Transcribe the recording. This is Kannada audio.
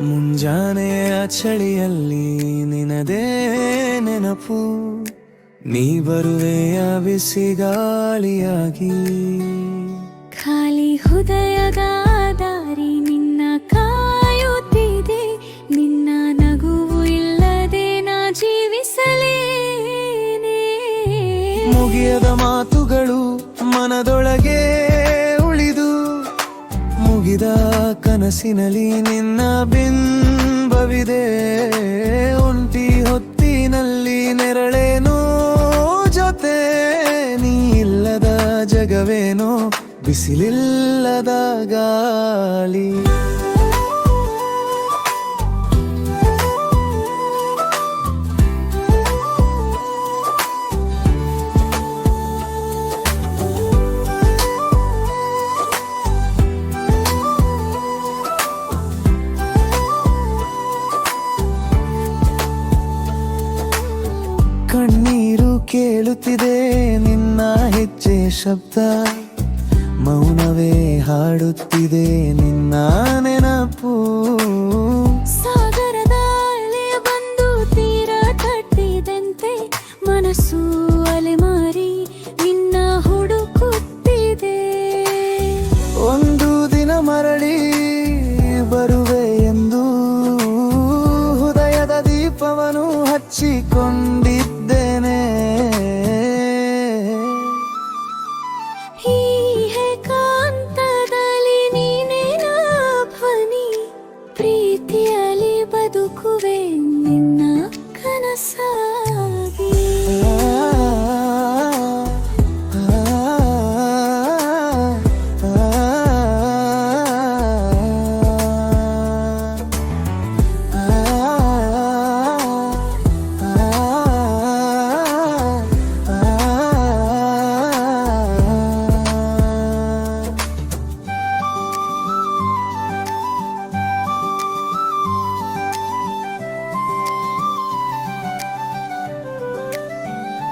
ಮುಂಜಾನೆಯ ಚಳಿಯಲ್ಲಿ ನಿನದೇ ನೆನಪು. ನೀ ಬರುವೆಯ ಬಿಸಿಗಾಳಿಯಾಗಿ ಖಾಲಿ ಹೃದಯದ ದಾರಿ ನಿನ್ನ ಕಾಯುತ್ತಿದೆ. ನಿನ್ನ ನಗುವು ಇಲ್ಲದೆ ನಾ ಜೀವಿಸಲೇನೆ. ಮುಗಿಯದ ಮಾತುಗಳು ಮನದೊಳಗೆ ಮುಗಿದ ಕನಸಿನಲ್ಲಿ ನಿನ್ನ ಬಿಂಬವಿದೆ. ಒಂಟಿ ಹೊತ್ತಿನಲ್ಲಿ ನೆರಳೇನೋ ಜೊತೆ ನೀ ಇಲ್ಲದ ಜಗವೇನೋ ಬಿಸಿಲಿಲ್ಲದ ಗಾಳಿ. ಕಣ್ಣೀರು ಕೇಳುತ್ತಿದೆ ನಿನ್ನ ಹೆಜ್ಜೆ ಶಬ್ದ. ಮೌನವೇ ಹಾಡುತ್ತಿದೆ ನಿನ್ನ ನೆನಪು. ಸಾಗರದ ಬಂದು ತೀರ ತಟ್ಟಿದಂತೆ ಮನಸ್ಸು ಅಲೆಮಾರಿ ನಿನ್ನ ಹುಡುಕುತ್ತಿದೆ. ಒಂದು ದಿನ ಮರಳಿ ಬರುವೆ ಎಂದು. ಹೃದಯದ ದೀಪವನ್ನು ಹಚ್ಚಿಕೊಂಡಿ